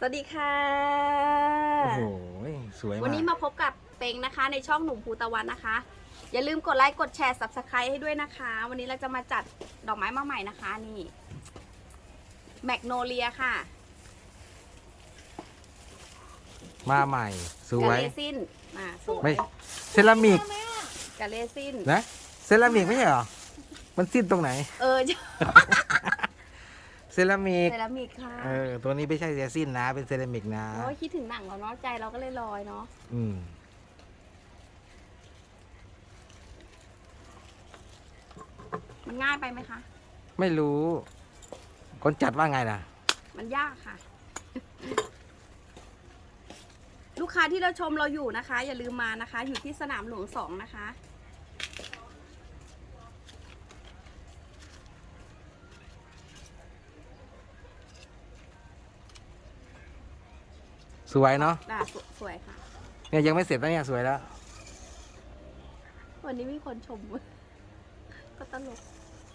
สวัสดีค่ะ โอ้โห สวยมาก วันนี้มาพบกับเป็งนะคะ ในช่องหนุ่มภูตะวันนะคะ อย่าลืมกดไลค์กดแชร์ subscribe ให้ด้วยนะคะ วันนี้เราจะมาจัดดอกไม้มาใหม่นะคะ นี่แมกโนเลียค่ะมาใหม่ สวกาย เลซินอ่าสวยไม่ เซรามิกกาเลซินนะ เซรามิกไม่ใช่เหรอ มันสิ้นตรงไหน เออเซ รามิกเซรามิกค่ะเออตัวนี้ไม่ใช่เรซินนะ เป็นเซรามิกนะโอ้ยคิดถึงหนังเราเนาะใจเราก็เลยลอยเนาะอืมมันง่ายไปไหมคะ ไม่รู้ คนจัดว่าไงล่ะมันยากค่ะ ลูกค้าที่เราชมเราอยู่นะคะ อย่าลืมมานะคะ อยู่ที่สนามหลวงสองนะคะ สวยเนาะอะสวสวยค่ะ เนี่ยยังไม่เสร็จนะเนี่ยสวยแล้ว วันนี้มีคนชมก็ตลก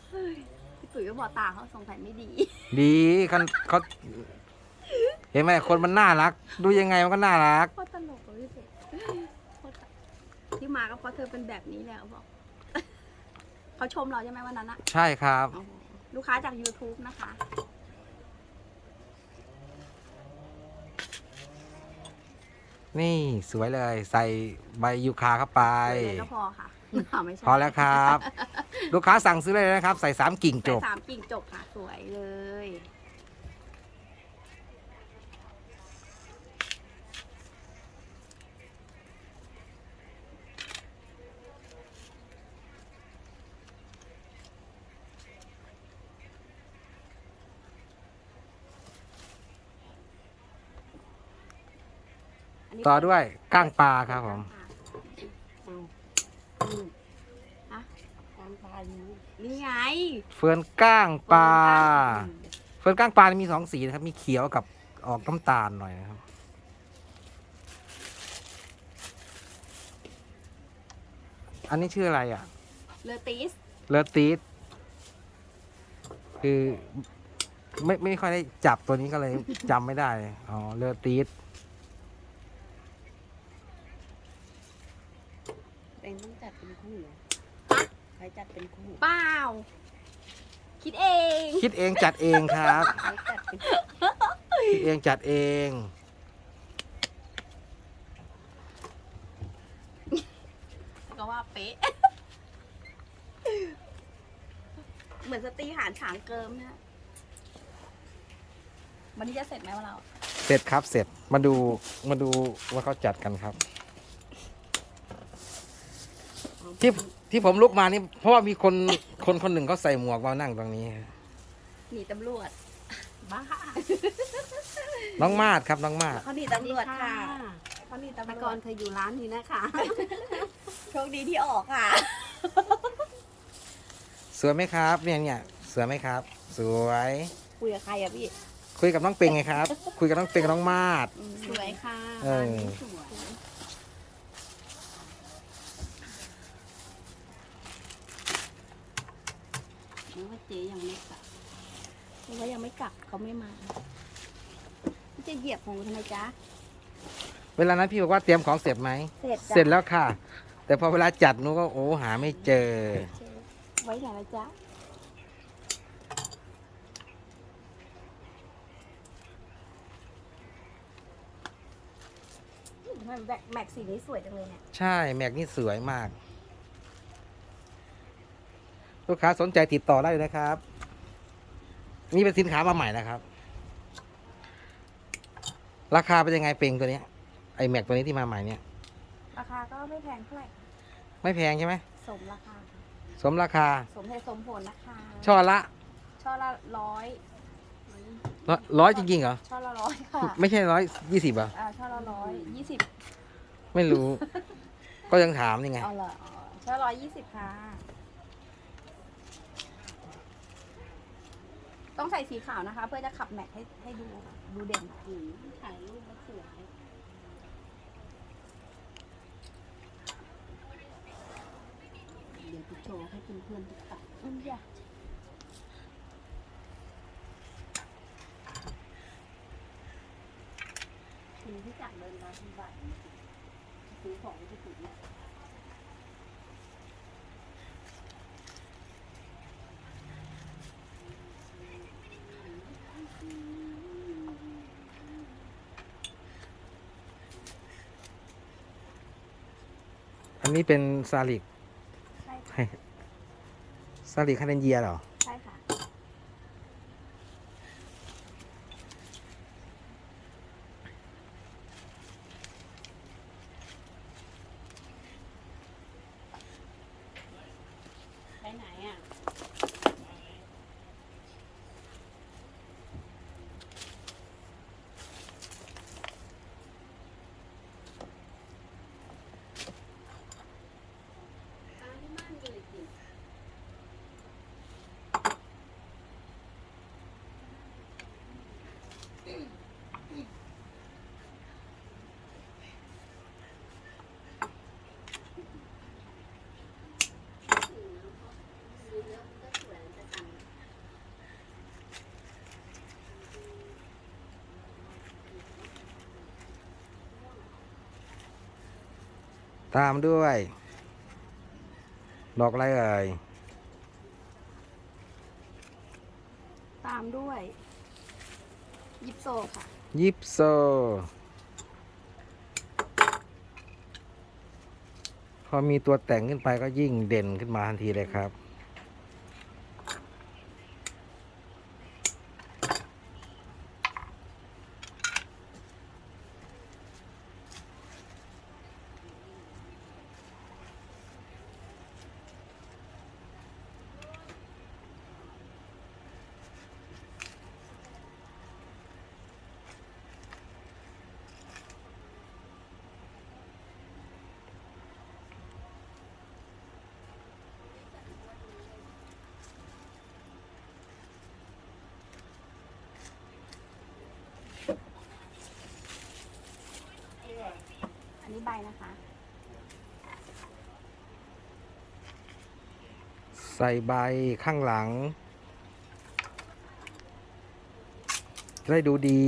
เฮ้ยพี่ตุ๋ยก็บอกตาเขาสงสัยไม่ดี ดีเขาเขาเห็นไหมคนมันน่ารัก ดูยังไงมันก็น่ารักโคตรตลกเลยพี่เสกโคตรตลกที่มาก็เพราะเธอเป็นแบบนี้แหละบอกเขาชมเราใช่ไหมวันนั้นอะใช่ครับโอ้โหลูกค้าจาก YouTube นะคะ นี่สวยเลยใส่ใบยูคาเข้าไป เดี๋ยวก็พอค่ะอ่าไม่ใช่พอแล้วครับ ลูกค้าสั่งซื้อเลยนะครับ ใส่สามกิ่งจใส่บสามกิ่งจบค่ะสวยเลย นนี้ต่อด้วยก้างปลาครับผม ฮะกางปลานี่ไงเฟิร์นก้างปลาอืมเฟิร์นก้างปลานี่มีสองสีนะครับ มีเขียวกับออกน้ำตาลหน่อยนะครับ อันนี้ชื่ออะไรอะ เลอติสเลอตีสคือไม่ไม่ค่อยได้จับตัวนี้ก็เลย จำไม่ได้ อ๋อ เลอตีส เป็นต้องจัดเป็นคู่เหรอใครจัดเป็นคู่เปล่า คิดเอง คิดเองจัดเองครับ ใครจัดเป็นคิดเองจัดเอง ก็ว่าเป๊ะ เหมือนสตรีหารฉางเกิมนะฮะวันนี้จะเสร็จไหมวะเรา เสร็จครับเสร็จมาดูมาดูว่าเขาจัดกันครับ ที่ที่ผมลุกมานี่ เพราะว่ามีคนคนคนหนึ่งเขาใส่หมวกมานั่งตรงนี้ หนีตำรวจบ้าน้องมาดครับน้องมาด เขาหนีตำรวจค่ะเขาหนีตำรแต่วก่อนจเคยอยู่ร้านนี้นะคะ โชคดีที่ออกค่ะ สวยไหมครับ เนี่ยเนี่ยสวยไหมครับ สวย คุยกับใครอะพี่ คุยกับน้องเป็งไงครับ คุยกับน้องเป็งกับน้องมาด สวยค่ะเออ ร้านนี้สวย นึกว่าเจ๊ยังไม่กลับเพราะว่ายังไม่กลับเขาไม่มาพี่จะเหยียบของทำไมจ๊ะ เวลานั้นพี่บอกว่าเตรียมของเสร็จไหม เสร็จจ้ะ เสร็จแล้วค่ะ แต่พอเวลาจัดหนูก็โอ้หาไม่เจอ ไว้ไหนละจ๊ะทำไมแม็กแม็กสีนี้สวยจังเลยเนี่ย ใช่แม็กนี่สวยมาก ลูกค้าสนใจติดต่อได้เลยนะครับ นี่เป็นสินค้ามาใหม่นะครับ ราคาเป็นยังไงเป็งตัวเนี้ยไอแม็กตัวนี้ที่มาใหม่เนี่ย ราคาก็ไม่แพงเท่าไหร่ไม่แพงใช่ไหมสมราคาสมราคา สมเหตุสมผลนะคะช่อละช่อละร้อยร้อยร้อยจริงๆเหรอ ช่อละร้อยค่ะไม่ใช่ร้อยยี่สิบเหรออ่าช่อละร้อยยี่สิบไม่รู้ ก็ยังถามนี่ไง เอาละอ๋อช่อร้อยยี่สิบค่ะ ต้องใส่สีขาวนะคะ เพื่อจะขับแม็กให้ให้ดูดูเด่นอืมถ่ายรูปแล้วสวยเดี๋ยวจะโชว์ให้เพื่อนๆดูตัดอืมอย่ามีที่จักเดินมาที่บ้านซื้อของที่สุดเนี่ย อันนี้เป็นซาลิกใช่ค่ะให้ซาลิกคาเดนเยียเหรอ ตามด้วย ดอกอะไรเอ่ย ตามด้วย ยิปโซค่ะ ยิปโซ พอมีตัวแต่งขึ้นไปก็ยิ่งเด่นขึ้นมาทันทีเลยครับ อั นนี้ใบนะคะ ใส่ใบข้างหลังจะได้ดูดี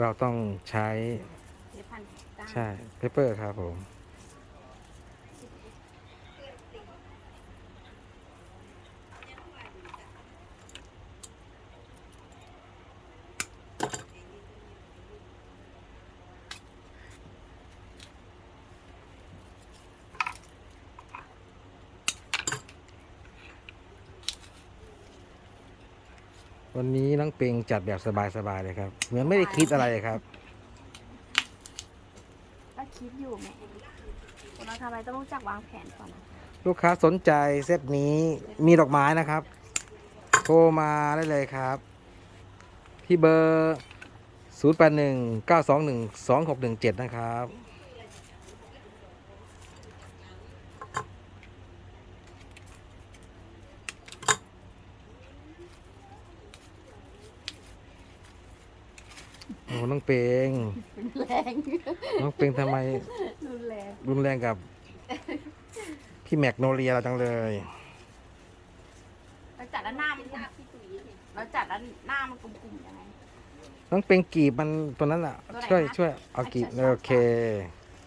เราต้องใช้เดี๋ยวพันก้านใช่เปเปอร์ครับผม วันนี้น้องเปงจัดแบบสบายๆเลยครับ เหมือนไม่ได้คิดอะไรเลยครับ ก็คิดอยู่แหม่คนเราทำอะไรต้องรู้จักวางแผนก่อนนะคะลูกค้าสนใจเซตนี้มีดอกไม้นะครับ โทรมาได้เลยครับที่เบอร์ 0 8 1 9 2 1 2 6 1 7 นะครับ โอ้น้องเปงแรงน้องเปงทำไมรุนแรงรุนแรงกับ พี่แมกโนเลียเราจังเลยเราจัดด้านหน้ามันเราจัดด้านหน้ามันกลุ่มๆยังไงน้องเป็งกีบมันตัวนั้นอะตัวไหนช่วยคะช่วยเอากีบใช่ใช่โอเค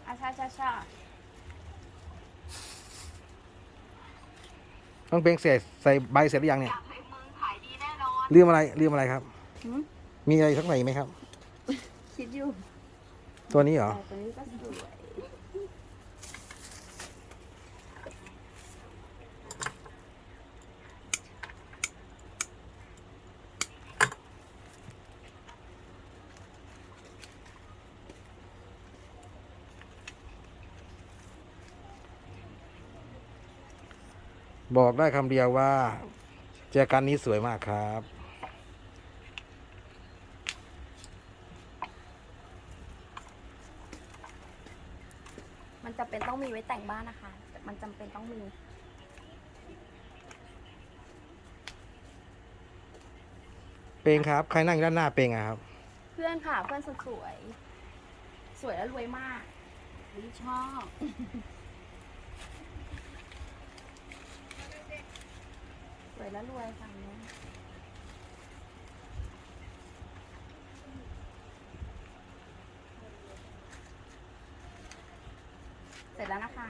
อะใช่ใช่ใช่น้องเป็งเสร็จใส่ใบเสร็จหรือยังเนี่ยลืมอะไรลืมอะไรครับหืมมีอะไรสักหน่อยไหมครับ คิดอยู่ตัวนี้เหรอ แต่ตัวนี้ก็สวย บอกได้คำเดียวว่า แจกันนี้สวยมากครับ มันจำเป็น ต้องมีไว้แต่งบ้านนะคะ มันจำเป็นต้องมีเป็งครับ ใครนั่งอยู่ด้านหน้าเป็งอะครับ เพื่อนค่ะ เพื่อนสุดสวย สวยและรวยมาก นี่ชอบ สวยและรวยฝั่งนู้น เสร็จแล้วนะคะ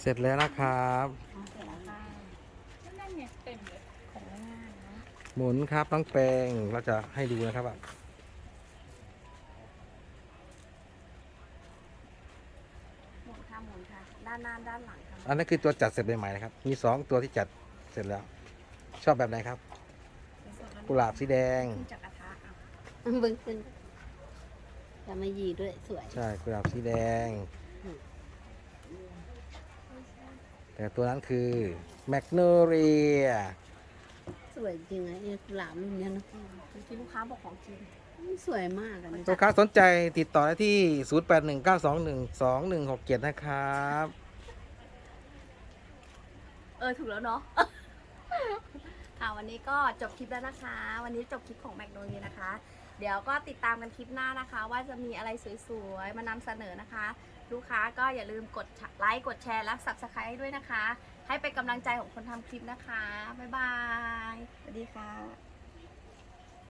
เสร็จแล้วนะครับ อ๋อเสร็จแล้วค่ะนั่นไงเต็มเลยของง่ายๆนะหมุนครับน้องแปงเราจะให้ดูนะครับว่าหมุนค่ะหมุนค่ะ ด้านหน้าด้านหลังค่ะอันนั้นคือตัวจัดเสร็จใหม่ๆนะครับ มีสองตัวที่จัดเสร็จแล้ว ชอบแบบไหนครับกุหลาบสีแดง ขึ้นจากกระทะอะเบิ้งขึ้นจะมายีด้วยสวย ใช่กุหลาบสีแดง อืม แต่ตัวนั้นคือแมกโนเรียสวยจริงอะไอ้กุหลาบรุ่นเนี้ยเนอะเมื่อกี้ลูกค้าบอกของจริงสวยมากอะนะลูกค้าสนใจติดต่อได้ที่ 0819212167 นะครับ เออถูกแล้วเนาะ ค่ะวันนี้ก็จบคลิปแล้วนะคะ วันนี้จบคลิปของแมกโนเลียนะคะ เดี๋ยวก็ติดตามกันคลิปหน้านะคะ ว่าจะมีอะไรสวยๆมานำเสนอนะคะ ลูกค้าก็อย่าลืมกดไลค์กดแชร์และ subscribe ด้วยนะคะ ให้เป็นกำลังใจของคนทำคลิปนะคะ บ๊ายบาย สวัสดีค่ะ